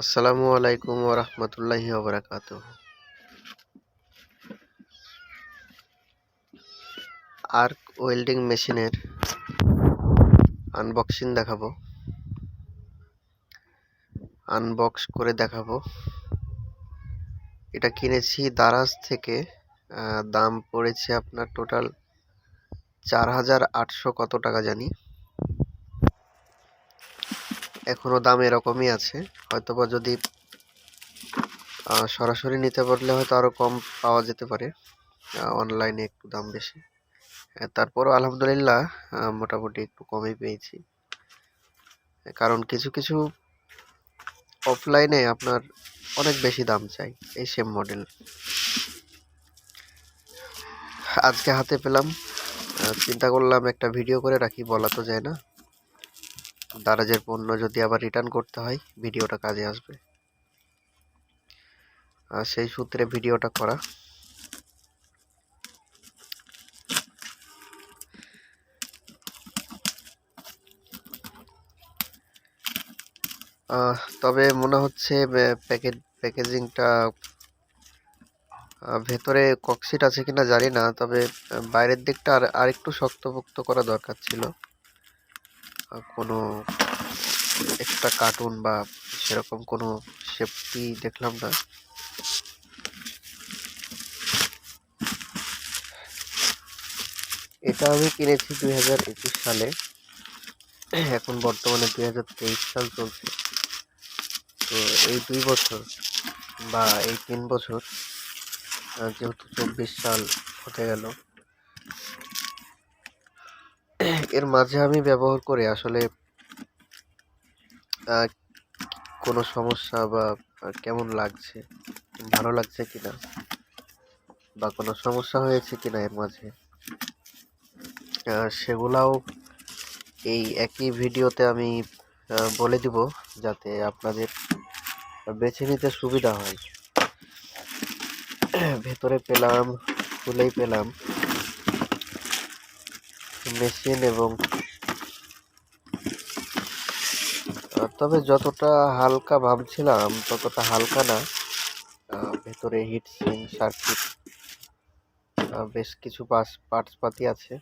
আসসালামু আলাইকুম ওরহমতুল্লাহি ওবরাকাত আর্ক ওয়েল্ডিং মেশিনের আনবক্সিং দেখাবো। আনবক্স করে দেখাবো। এটা কিনেছি দারাজ থেকে দাম পড়েছে আপনার টোটাল চার হাজার আটশো কত টাকা জানি। এখনও দাম এরকমই আছে। হয়তোবা যদি সরাসরি নিতে পারলে হয়তো আরও কম পাওয়া যেতে পারে অনলাইনে একটু দাম বেশি। তারপরও আলহামদুলিল্লাহ মোটামুটি একটু কমই পেয়েছি। কারণ কিছু কিছু অফলাইনে আপনার অনেক বেশি দাম চাই, এই সেম মডেল আজকে হাতে পেলাম চিন্তা করলাম একটা ভিডিও করে রাখি, বলা তো যায় না। দারাজের পণ্য যদি আবার রিটার্ন করতে হয়, ভিডিওটা কাজে আসবে। আর সেই সূত্রে ভিডিওটা করা। তবে মনে হচ্ছে প্যাকেট প্যাকেজিংটা ভেতরে ককশিট আছে কিনা জানি না, তবে বাইরের দিকটা আর, আরেকটু শক্তপোক্ত করা দরকার ছিল। কোনো একটা কার্টুন বা সেরকম কোনো সেফটি দেখলাম না। এটা আমি কিনেছি দুই হাজার একুশ সালে। এখন বর্তমানে দুই হাজার তেইশ সাল চলছে। তো এই দুই বছর বা এই তিন বছর যেহেতু চব্বিশ সাল হতে গেল এর মাঝে আমি ব্যবহার করে আসলে কোনো সমস্যা বা কেমন লাগছে, ভালো লাগছে কিনা, বা কোনো সমস্যা হয়েছে কিনা এর মাঝে সেগুলাও এই একই ভিডিওতে আমি বলে দিব যাতে আপনাদের বেছে নিতে সুবিধা হয়। ভেতরে পেলাম খুলেই পেলাম। মেশিন এবং তবে যতটা হালকা ভাবছিলাম ততটা হালকা না। ভেতরে হিট সিং সার্কিট বেশ কিছু পাস পার্টস পাতি আছে।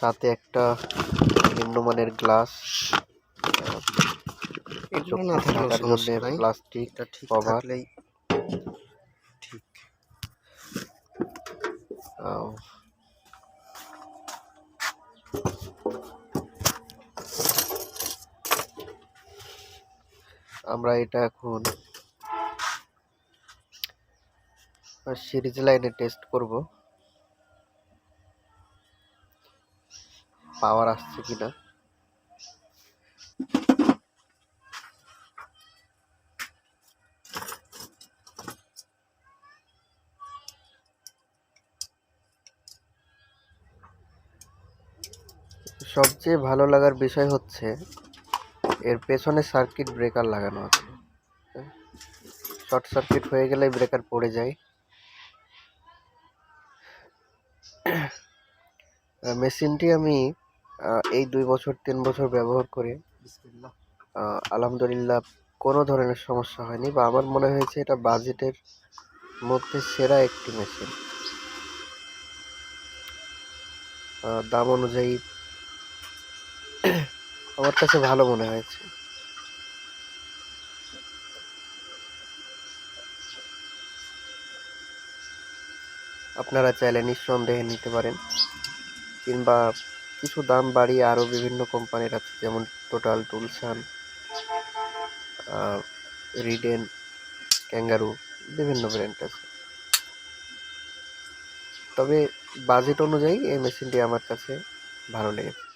সাথে একটা নিম্নমানের গ্লাস প্লাস্টিক এটা আমরা এটা এখন সিরিজ লাইনে টেস্ট করব। পাওয়ার আসছে কিনা? সবচেয়ে ভালো লাগার বিষয় হচ্ছে এর পেছনে সার্কিট ব্রেকার লাগানো আছে। শর্ট সার্কিট হয়ে গেলে ব্রেকার পড়ে যায়। মেশিনটি আমি এই দুই বছর তিন বছর ব্যবহার করে আলহামদুলিল্লাহ কোনো ধরনের সমস্যা হয়নি বা আমার মনে হয়েছে এটা বাজেটের মধ্যে সেরা একটি মেশিন দাম অনুযায়ী আমার কাছে ভালো মনে হয়েছে। আপনারা চাইলে নিঃসন্দেহে নিতে পারেন, কিংবা কিছু দাম বাড়িয়ে আরও বিভিন্ন কোম্পানির আছে, যেমন টোটাল টুলসান রিডেন ক্যাঙ্গারু বিভিন্ন ব্র্যান্ড আছে। তবে বাজেট অনুযায়ী এই মেশিনটি আমার কাছে ভালো লেগেছে।